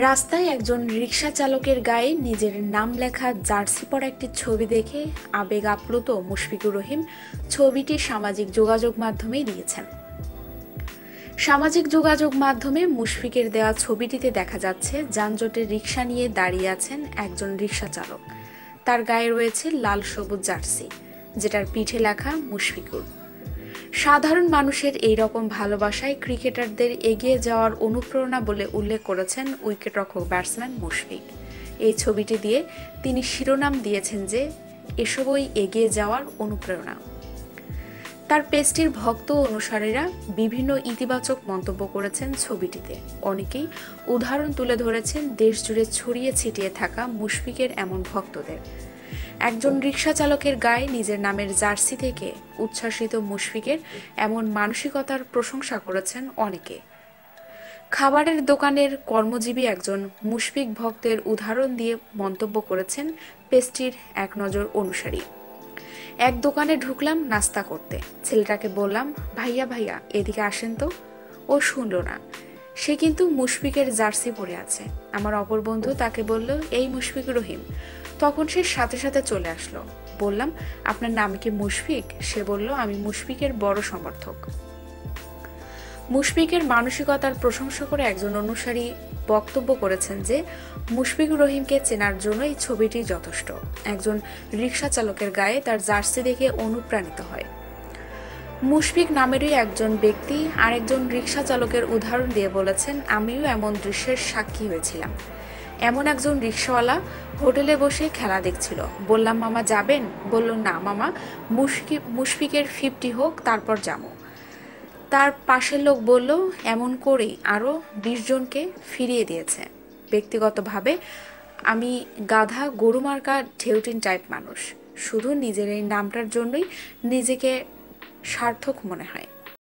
রাস্তায় একজন রিক্সা চালকের গায়ে নিজের নাম লেখা জার্সি পরা একটি ছবি দেখে আবেগ আপ্লুত মুশফিকুর রহিম ছবিটি সামাজিক যোগাযোগ মাধ্যমেই দিয়েছেন। সামাজিক যোগাযোগ মাধ্যমে মুশফিকের দেওয়া ছবিটিতে দেখা যাচ্ছে, যানজটে রিক্সা নিয়ে দাঁড়িয়ে আছেন একজন রিক্সা চালক। তার গায়ে রয়েছে লাল সবুজ জার্সি, যেটার পিঠে লেখা মুশফিকুর। সাধারণ মানুষের এই রকম ভালোবাসায় ক্রিকেটারদের এগিয়ে যাওয়ার অনুপ্রেরণা বলে উল্লেখ করেছেন উইকেটরক্ষক ব্যাটসম্যান মুশফিক। এই ছবিটি দিয়ে তিনি শিরোনাম দিয়েছেন যে, এসবই এগিয়ে যাওয়ার অনুপ্রেরণা। তার পেস্টির ভক্ত অনুসারীরা বিভিন্ন ইতিবাচক মন্তব্য করেছেন ছবিটিতে। অনেকেই উদাহরণ তুলে ধরেছেন দেশ জুড়ে ছড়িয়ে ছিটিয়ে থাকা মুশফিকের এমন ভক্তদের। একজন রিক্সা চালকের গায়ে নিজের নামের জার্সি থেকে উচ্ছ্বাসিত মুশফিকের এমন মানসিকতার প্রশংসা করেছেন অনেকে। খাবারের দোকানের কর্মজীবী একজন মুশফিক ভক্তের উদাহরণ দিয়ে মন্তব্য করেছেন পেস্টির এক নজর অনুসারী। এক দোকানে ঢুকলাম নাস্তা করতে। ছেলেটাকে বললাম, ভাইয়া ভাইয়া, এদিকে আসেন তো? ও শুনল না। সে কিন্তু মুশফিকের জার্সি পরে আছে। আমার অপর বন্ধু তাকে বলল, এই মুশফিক রহিম। তখন সে সাথে সাথে চলে আসলো। বললাম, আপনার নাম কি মুশফিক? সে বলল, আমি মুশফিকের বড় সমর্থক। মুশফিকের মানসিকতার প্রশংসা করে একজন অনুসারী বক্তব্য করেছেন যে, মুশফিক রহিমকে চেনার জন্য এই ছবিটি যথেষ্ট। একজন রিক্সা চালকের গায়ে তার জার্সি দেখে অনুপ্রাণিত হয়। মুশফিক নামেরই একজন ব্যক্তি, আরেকজন রিক্সা চালকের উদাহরণ দিয়ে বলেছেন, আমিও এমন দৃশ্যের সাক্ষী হয়েছিলাম। এমন একজন রিক্সাওয়ালা হোটেলে বসে খেলা দেখছিল। বললাম, মামা, যাবেন? বলল, না, মামা, মুশকি, মুশফিকের ফিফটি হোক, তারপর যাব। তার পাশের লোক বলল, এমন করেই আরও জনকে ফিরিয়ে দিয়েছে। ব্যক্তিগতভাবে আমি গাধা গরু মার্কা ঢেউটিন টাইপ মানুষ। শুধু নিজের এই নামটার জন্যই নিজেকে সার্থক মনে হয়।